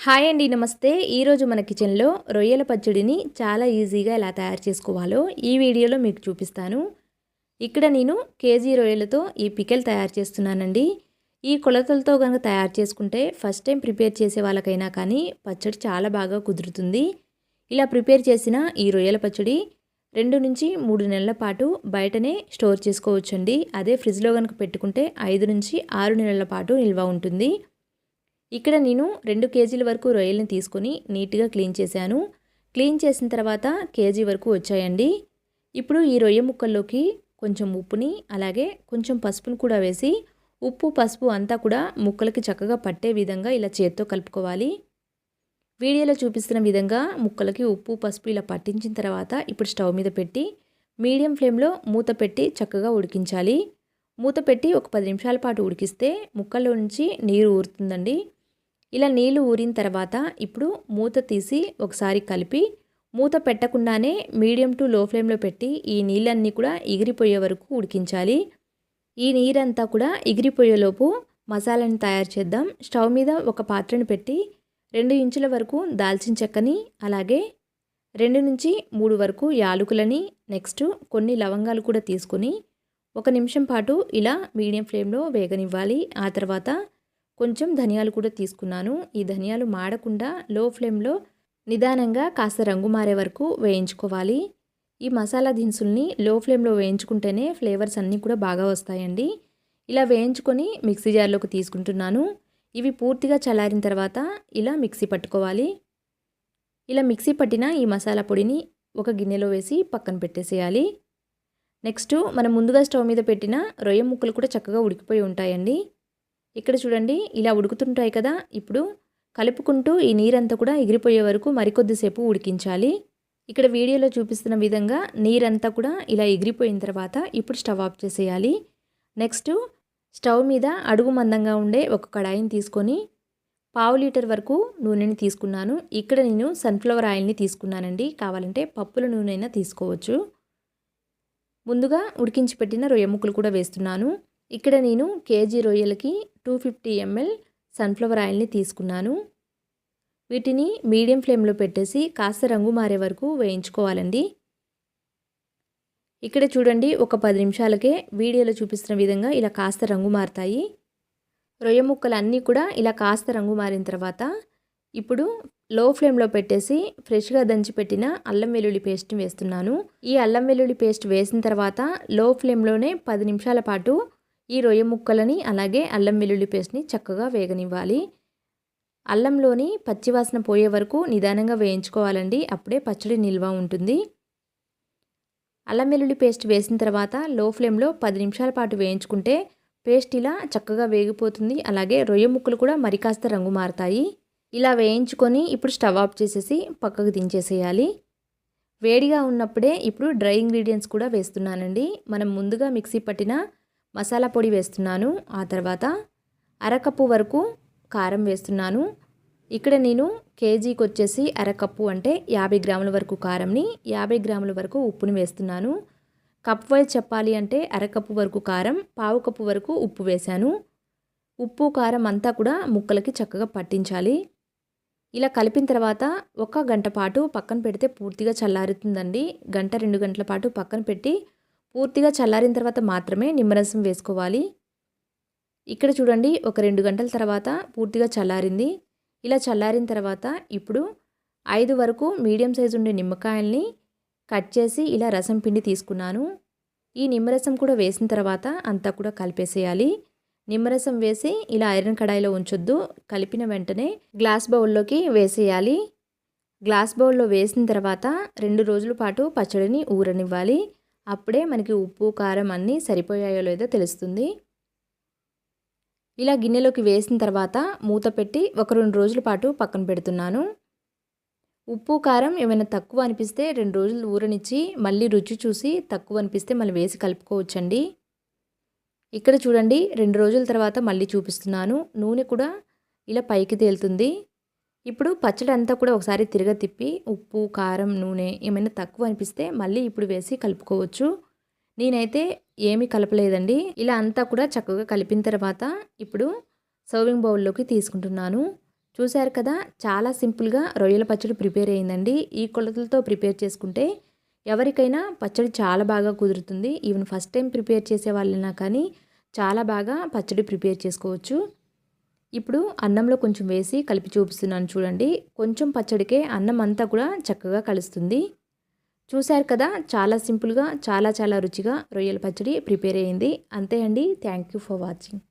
Hi అండి నమస్తే. ఈరోజు మన కిచెన్లో రొయ్యల పచ్చడిని చాలా ఈజీగా ఎలా తయారు చేసుకోవాలో ఈ వీడియోలో మీకు చూపిస్తాను. ఇక్కడ నేను కేజీ రొయ్యలతో ఈ పికెల్ తయారు చేస్తున్నానండి. ఈ కొలతలతో కనుక తయారు చేసుకుంటే ఫస్ట్ టైం ప్రిపేర్ చేసే వాళ్ళకైనా కానీ పచ్చడి చాలా బాగా కుదురుతుంది. ఇలా ప్రిపేర్ చేసిన ఈ రొయ్యల పచ్చడి రెండు నుంచి మూడు నెలల పాటు బయటనే స్టోర్ చేసుకోవచ్చండి. అదే ఫ్రిడ్జ్లో కనుక పెట్టుకుంటే ఐదు నుంచి ఆరు నెలల పాటు నిల్వ ఉంటుంది. ఇక్కడ నేను రెండు కేజీల వరకు రొయ్యల్ని తీసుకొని నీట్గా క్లీన్ చేశాను. క్లీన్ చేసిన తర్వాత కేజీ వరకు వచ్చాయండి. ఇప్పుడు ఈ రొయ్య ముక్కల్లోకి కొంచెం ఉప్పుని అలాగే కొంచెం పసుపుని కూడా వేసి ఉప్పు పసుపు అంతా కూడా ముక్కలకి చక్కగా పట్టే విధంగా ఇలా చేత్తో కలుపుకోవాలి. వీడియోలో చూపిస్తున్న విధంగా ముక్కలకి ఉప్పు పసుపు ఇలా పట్టించిన తర్వాత ఇప్పుడు స్టవ్ మీద పెట్టి మీడియం ఫ్లేమ్లో మూత పెట్టి చక్కగా ఉడికించాలి. మూత పెట్టి ఒక పది నిమిషాల పాటు ఉడికిస్తే ముక్కల్లో నుంచి నీరు ఊరుతుందండి. ఇలా నీళ్ళు ఊరిన తర్వాత ఇప్పుడు మూత తీసి ఒకసారి కలిపి మూత పెట్టకుండానే మీడియం టు లో ఫ్లేమ్లో పెట్టి ఈ నీళ్ళన్నీ కూడా ఎగిరిపోయే వరకు ఉడికించాలి. ఈ నీరంతా కూడా ఎగిరిపోయేలోపు మసాలాని తయారు చేద్దాం. స్టవ్ మీద ఒక పాత్రను పెట్టి రెండు ఇంచుల వరకు దాల్చిన చెక్కని అలాగే రెండు నుంచి మూడు వరకు యాలకులని నెక్స్ట్ కొన్ని లవంగాలు కూడా తీసుకొని ఒక నిమిషం పాటు ఇలా మీడియం ఫ్లేమ్లో వేగనివ్వాలి. ఆ తర్వాత కొంచెం ధనియాలు కూడా తీసుకున్నాను. ఈ ధనియాలు మాడకుండా లో ఫ్లేమ్లో నిదానంగా కాస్త రంగు మారే వరకు వేయించుకోవాలి. ఈ మసాలా దినుసుల్ని లో ఫ్లేమ్లో వేయించుకుంటేనే ఫ్లేవర్స్ అన్నీ కూడా బాగా వస్తాయండి. ఇలా వేయించుకొని మిక్సీ జార్లోకి తీసుకుంటున్నాను. ఇవి పూర్తిగా చల్లారిన తర్వాత ఇలా మిక్సీ పట్టుకోవాలి. ఇలా మిక్సీ పట్టిన ఈ మసాలా పొడిని ఒక గిన్నెలో వేసి పక్కన పెట్టేసేయాలి. నెక్స్ట్ మనం ముందుగా స్టవ్ మీద పెట్టిన రొయ్య ముక్కలు కూడా చక్కగా ఉడికిపోయి ఉంటాయండి. ఇక్కడ చూడండి ఇలా ఉడుకుతుంటాయి కదా. ఇప్పుడు కలుపుకుంటూ ఈ నీరంతా కూడా ఎగిరిపోయే వరకు మరికొద్దిసేపు ఉడికించాలి. ఇక్కడ వీడియోలో చూపిస్తున్న విధంగా నీరంతా కూడా ఇలా ఎగిరిపోయిన తర్వాత ఇప్పుడు స్టవ్ ఆఫ్ చేసేయాలి. నెక్స్ట్ స్టవ్ మీద అడుగు మందంగా ఉండే ఒక కడాయిని తీసుకొని పావు లీటర్ వరకు నూనెని తీసుకున్నాను. ఇక్కడ నేను సన్ఫ్లవర్ ఆయిల్ని తీసుకున్నానండి. కావాలంటే పప్పుల నూనె అయినా తీసుకోవచ్చు. ముందుగా ఉడికించి పెట్టిన రొయ్య ముక్కలు కూడా వేస్తున్నాను. ఇక్కడ నేను కేజీ రొయ్యలకి టూ ఫిఫ్టీ ఎంఎల్ సన్ఫ్లవర్ ఆయిల్ని తీసుకున్నాను. వీటిని మీడియం ఫ్లేమ్లో పెట్టేసి కాస్త రంగు మారే వరకు వేయించుకోవాలండి. ఇక్కడ చూడండి ఒక పది నిమిషాలకే వీడియోలో చూపిస్తున్న విధంగా ఇలా కాస్త రంగు మారుతాయి. రొయ్య ముక్కలు అన్నీ కూడా ఇలా కాస్త రంగు మారిన తర్వాత ఇప్పుడు లో ఫ్లేమ్లో పెట్టేసి ఫ్రెష్గా దంచి పెట్టిన అల్లం వెల్లుల్లి పేస్ట్ని వేస్తున్నాను. ఈ అల్లం వెల్లుల్లి పేస్ట్ వేసిన తర్వాత లో ఫ్లేమ్లోనే పది నిమిషాల పాటు ఈ రొయ్య ముక్కలని అలాగే అల్లం వెల్లుల్లి పేస్ట్ని చక్కగా వేగనివ్వాలి. అల్లంలోని పచ్చివాసన పోయే వరకు నిదానంగా వేయించుకోవాలండి. అప్పుడే పచ్చడి నిల్వ ఉంటుంది. అల్లం వెల్లుల్లి పేస్ట్ వేసిన తర్వాత లో ఫ్లేమ్లో పది నిమిషాల పాటు వేయించుకుంటే పేస్ట్ ఇలా చక్కగా వేగిపోతుంది. అలాగే రొయ్య ముక్కలు కూడా మరి కాస్త రంగు మారుతాయి. ఇలా వేయించుకొని ఇప్పుడు స్టవ్ ఆఫ్ చేసేసి పక్కకు దించేసేయాలి. వేడిగా ఉన్నప్పుడే ఇప్పుడు డ్రై ఇంగ్రీడియంట్స్ కూడా వేస్తున్నానండి. మనం ముందుగా మిక్సీ పట్టిన మసాలా పొడి వేస్తున్నాను. ఆ తర్వాత అరకప్పు వరకు కారం వేస్తున్నాను. ఇక్కడ నేను కేజీకి వచ్చేసి అరకప్పు అంటే యాభై గ్రాముల వరకు కారంని యాభై గ్రాముల వరకు ఉప్పుని వేస్తున్నాను. కప్ వైజ్ చెప్పాలి అంటే అరకప్పు వరకు కారం పావు కప్పు వరకు ఉప్పు వేశాను. ఉప్పు కారం అంతా కూడా ముక్కలకి చక్కగా పట్టించాలి. ఇలా కలిపిన తర్వాత ఒక గంట పాటు పక్కన పెడితే పూర్తిగా చల్లారుతుందండి. గంట రెండు గంటల పాటు పక్కన పెట్టి పూర్తిగా చల్లారిన తర్వాత మాత్రమే నిమ్మరసం వేసుకోవాలి. ఇక్కడ చూడండి ఒక రెండు గంటల తర్వాత పూర్తిగా చల్లారింది. ఇలా చల్లారిన తర్వాత ఇప్పుడు ఐదు వరకు మీడియం సైజు ఉండే నిమ్మకాయల్ని కట్ చేసి ఇలా రసం పిండి తీసుకున్నాను. ఈ నిమ్మరసం కూడా వేసిన తర్వాత అంతా కూడా కలిపేసేయాలి. నిమ్మరసం వేసి ఇలా ఐరన్ కడాయిలో ఉంచొద్దు. కలిపిన వెంటనే గ్లాస్ బౌల్లోకి వేసేయాలి. గ్లాస్ బౌల్లో వేసిన తర్వాత రెండు రోజుల పాటు పచ్చడిని ఊరనివ్వాలి. అప్పుడే మనకి ఉప్పు కారం అన్నీ సరిపోయాయో లేదో తెలుస్తుంది. ఇలా గిన్నెలోకి వేసిన తర్వాత మూత పెట్టి ఒక రెండు రోజుల పాటు పక్కన పెడుతున్నాను. ఉప్పు కారం ఏమైనా తక్కువ అనిపిస్తే రెండు రోజులు ఊరనిచ్చి మళ్ళీ రుచి చూసి తక్కువ అనిపిస్తే మళ్ళీ వేసి కలుపుకోవచ్చండి. ఇక్కడ చూడండి రెండు రోజుల తర్వాత మళ్ళీ చూపిస్తున్నాను. నూనె కూడా ఇలా పైకి తేలుతుంది. ఇప్పుడు పచ్చడి అంతా కూడా ఒకసారి తిరగ తిప్పి ఉప్పు కారం నూనె ఏమైనా తక్కువ అనిపిస్తే మళ్ళీ ఇప్పుడు వేసి కలుపుకోవచ్చు. నేనైతే ఏమీ కలపలేదండి. ఇలా అంతా కూడా చక్కగా కలిపిన తర్వాత ఇప్పుడు సర్వింగ్ బౌల్లోకి తీసుకుంటున్నాను. చూశారు కదా చాలా సింపుల్గా రొయ్యల పచ్చడి ప్రిపేర్ అయిందండి. ఈ కొలతలతో ప్రిపేర్ చేసుకుంటే ఎవరికైనా పచ్చడి చాలా బాగా కుదురుతుంది. ఈవెన్ ఫస్ట్ టైం ప్రిపేర్ చేసే వాళ్ళైనా కానీ చాలా బాగా పచ్చడి ప్రిపేర్ చేసుకోవచ్చు. ఇప్పుడు అన్నంలో కొంచెం వేసి కలిపి చూపిస్తున్నాను చూడండి. కొంచెం పచ్చడికే అన్నం అంతా కూడా చక్కగా కలుస్తుంది. చూశారు కదా చాలా సింపుల్గా చాలా చాలా రుచిగా రొయ్యల పచ్చడి ప్రిపేర్ అయ్యింది అంతే అండి. Thank you for watching.